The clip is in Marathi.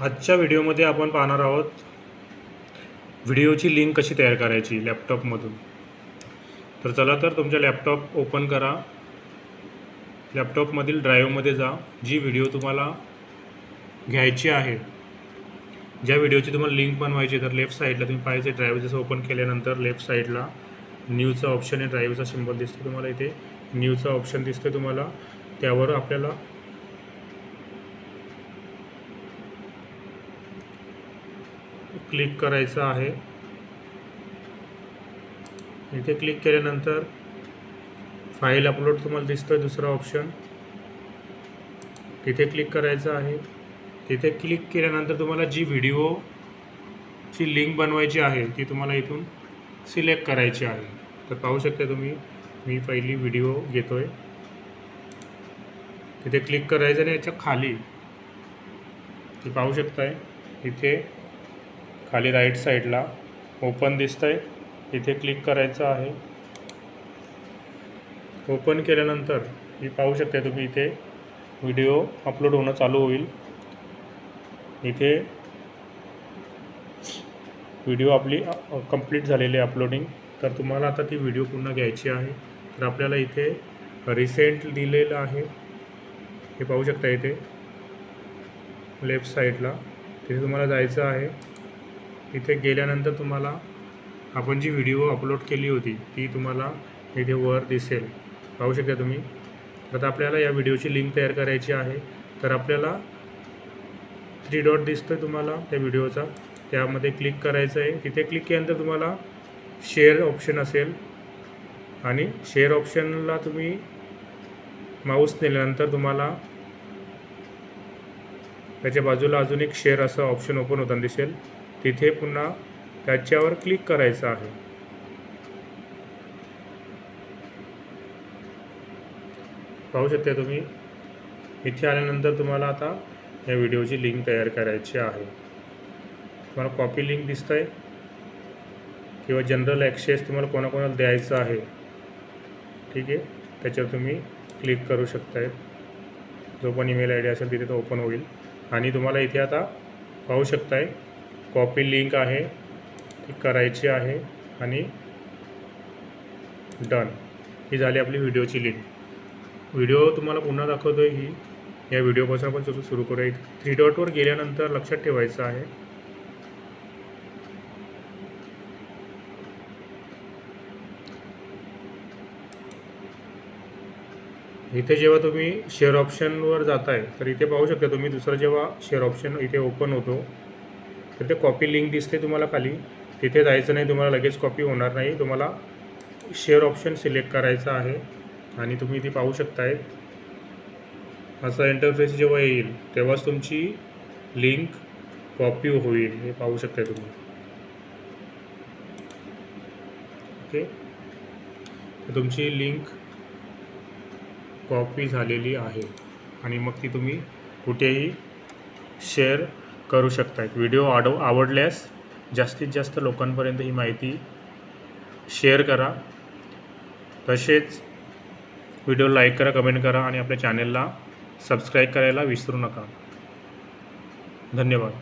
आजच्या व्हिडिओमध्ये आपण पाहणार आहोत व्हिडिओची लिंक कशी तयार करायची लॅपटॉपमधून. तर चला तर तुमच्या लॅपटॉप ओपन करा. लॅपटॉपमधील ड्राईव्हमध्ये जा जी व्हिडिओ तुम्हाला घ्यायची आहे. ज्या व्हिडिओची तुम्हाला लिंक बनवायची तर लेफ्ट साईडला तुम्ही पाहिजे ड्राईव्ह जसं ओपन केल्यानंतर लेफ्ट साईडला न्यूचा ऑप्शन आहे ड्राईव्हचा सिम्बॉल दिसतो तुम्हाला इथे. न्यूचा ऑप्शन दिसतो तुम्हाला. त्यावर आपल्याला क्लिक करायचं आहे. इथे क्लिक केल्यानंतर फाईल अपलोड तुम्हाला दिसतोय दुसरा ऑप्शन. तिथे क्लिक करायचं आहे. तिथे क्लिक केल्यानंतर तुम्हाला जी व्हिडिओची लिंक बनवायची आहे ती तुम्हाला इथून सिलेक्ट करायची आहे. तर पाहू शकता तुम्ही मी पहिली व्हिडिओ घेतो आहे तिथे क्लिक करायचं आणि याच्या खाली ते पाहू शकताय इथे खाली राईट साईडला ओपन दिसतंय. इथे क्लिक करायचं आहे. ओपन केल्यानंतर ही पाहू शकता तुम्ही इथे व्हिडिओ अपलोड होणं चालू होईल. इथे व्हिडिओ आपली कंप्लीट झालेली आहे अपलोडिंग तर तुम्हाला आता ती व्हिडिओ पुन्हा घ्यायची आहे. तर आपल्याला इथे रिसेंट दिलेलं आहे. हे पाहू शकता इथे. लेफ्ट साईडला तिथे तुम्हाला जायचं आहे. इथे गेल्यानंतर तुम्हाला आपण जी व्हिडिओ अपलोड केली होती ती तुम्हाला इथे वर दिसेल. पाहू शकता तुम्ही? आता आपल्याला या व्हिडिओची लिंक तयार करायची आहे. तर आपल्याला थ्री डॉट दिसतोय तुम्हाला त्या व्हिडिओचा त्यामध्ये क्लिक करायचं आहे. तिथे क्लिक केल्यानंतर तुम्हाला शेअर ऑप्शन असेल. आणि शेअर ऑप्शनला तुम्ही माऊस नेल्यानंतर तुम्हाला त्याच्या बाजूला अजून एक शेअर असं ऑप्शन ओपन होताना दिसेल. तिथे पुन्हा त्याच्यावर क्लिक करायचं आहे. पाहू शकता तुम्ही इथे आल्यानंतर तुम्हाला आता या व्हिडिओची लिंक तयार करायची आहे. तुम्हाला कॉपी लिंक दिसत आहे किंवा जनरल ॲक्सेस तुम्हाला कोणाकोणाला द्यायचं आहे ठीक आहे? त्याच्यावर तुम्ही क्लिक करू शकताय. जो पण ईमेल आय डी असेल तिथे तो ओपन होईल. आणि तुम्हाला इथे आता पाहू शकताय कॉपी लिंक आहे ती करायची आहे आणि डन ही झाली आपली व्हिडिओची लिंक व्हिडिओ तुम्हाला पुन्हा दाखवतो आहे ही. या व्हिडिओपासून आपण सुरू सुरू करूया. थ्री डॉटवर गेल्यानंतर लक्षात ठेवायचं आहे. इथे जेव्हा तुम्ही शेअर ऑप्शनवर जाताय तर इथे पाहू शकता तुम्ही दुसरं जेव्हा शेअर ऑप्शन इथे ओपन होतो तर ते कॉपी लिंक दिसते तुम्हाला खाली. तिथे जायचं नाही तुम्हाला लगेच कॉपी होणार नाही. तुम्हाला शेअर ऑप्शन सिलेक्ट करायचं आहे आणि तुम्ही ती पाहू शकताय. असा इंटरफेस जेव्हा येईल तेव्हाच तुमची लिंक कॉपी होईल. हे पाहू शकताय तुम्ही. ओके तुमची लिंक कॉपी झालेली आहे. आणि मग ती तुम्ही कुठेही शेअर करू शकता व्हिडिओ आडव आवडल्यास जास्तीत जास्त लोकांपर्यंत ही माहिती शेअर करा. तसेच व्हिडिओ लाईक करा कमेंट करा आणि आपल्या चॅनलला सबस्क्राईब करायला विसरू नका. धन्यवाद.